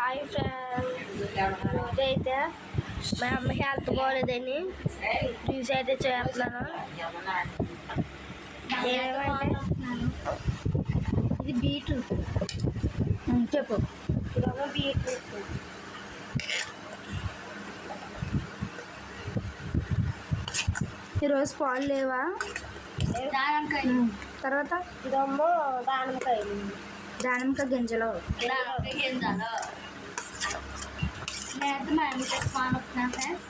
Hi friends రోజైతే మా అమ్మ హెల్త్ బాగోలేదని జ్యూస్ అయితే చేస్తున్నాను ఏమంటే ఇది బీట్రూట్ చెప్పు ఇదేమో బీట్రూట్ ఈరోజు పాలు లేవా దానిమ్మకాయ తర్వాత ఇదేమో దానిమ్మకాయలు దానిమ్మక గింజలు. దానిమ్మకాయ గింజలు. నేనైతే మా ఇంటికి పాలు వస్తున్నాను ఫ్రెండ్స్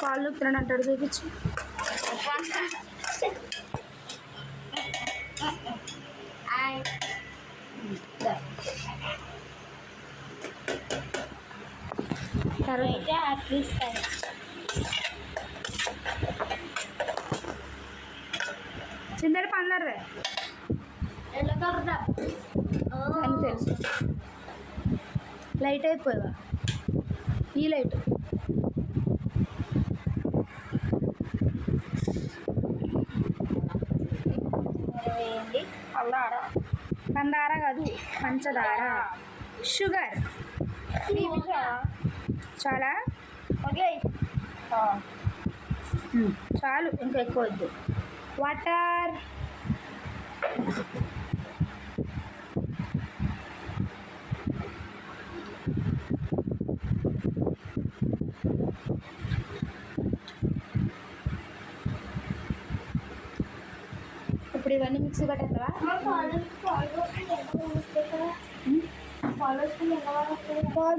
పాలు తినడం అంటాడు చూపించు. తర్వాత చిందడి అని తెలుసు. లైట్ అయిపోయావా? ఈ లైట్. వేయండి పందార? కాదు పంచదార. షుగర్. చాలా. చాలు ఇంకా ఎక్కువ వద్దు. వాటర్. ఇవన్నీ మిక్సీ పట్టేస్తావా?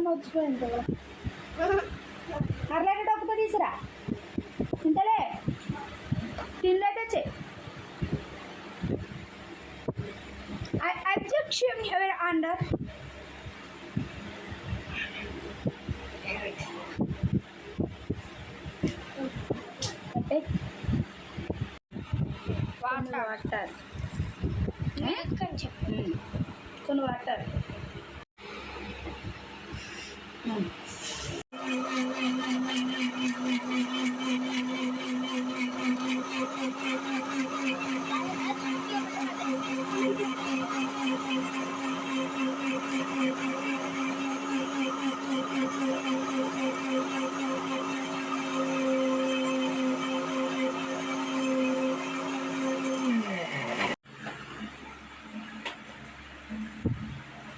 మర్చిపోయింది. కదా అరలేట డబ్బుతో తీసురా ఇంతలే అబ్జెక్షన్ ఎవర్ అండర్ వాటర్ కొంచెం కొన్ని వాటర్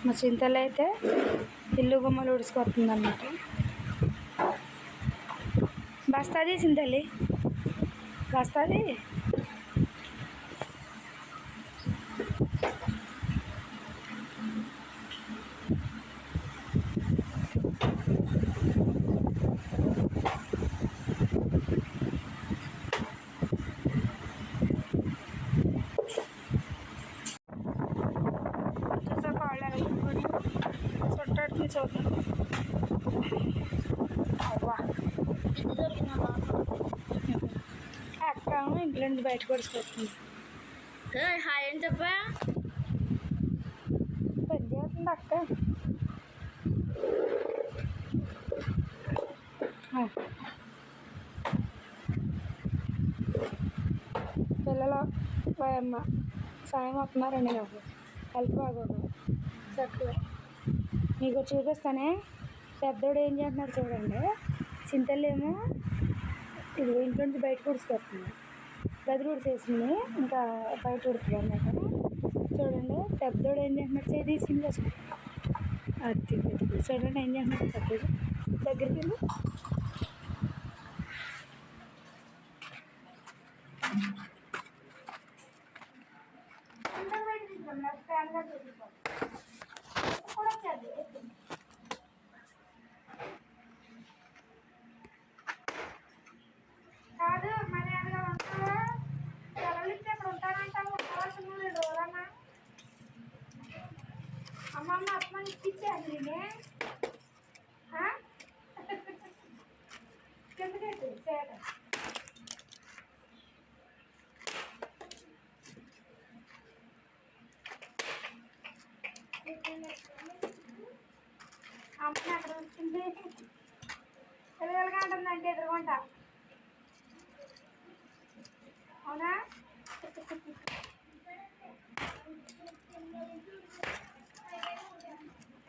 మా చింతలు అయితే ఇల్లు గుమ్మలు ఉడుచుకొస్తుంది అన్నమాట బస్తాది చింతలి? బస్తాది? నుంచి బయట పడుచుకొస్తుంది హాయ్ అని చెప్పా? పని చేస్తుంది అక్క. పిల్లలు అమ్మ సాయం వస్తున్నారండి నాకు. హెల్ప్ బాగోదు. చక్కగా మీకు చూపిస్తానే. పెద్దోడు ఏం చేస్తున్నాడు చూడండి. చింతలేమో ఇది ఇంట్లో నుంచి బయట ఉడిచిపోతుంది గది ఉడిసేసింది ఇంకా బయట ఉడుతుంది అన్నమాట. చూడండి పెద్దోడు ఏం చేస్తున్నాడు? చేయి తీసింది అసలు అది చూడండి ఏం చేస్తున్నాడు పెద్దోడు? దగ్గరికి వెళ్ళి. Gracias. అమ్మమ్మ అప్పని ఇప్పించాను నేనే ఆ? కిందకేసి చేట అమ్మని అక్కడ వచ్చింది పిల్లలుగా ఉంటుందంటే ఎదురుకుంటా అవునా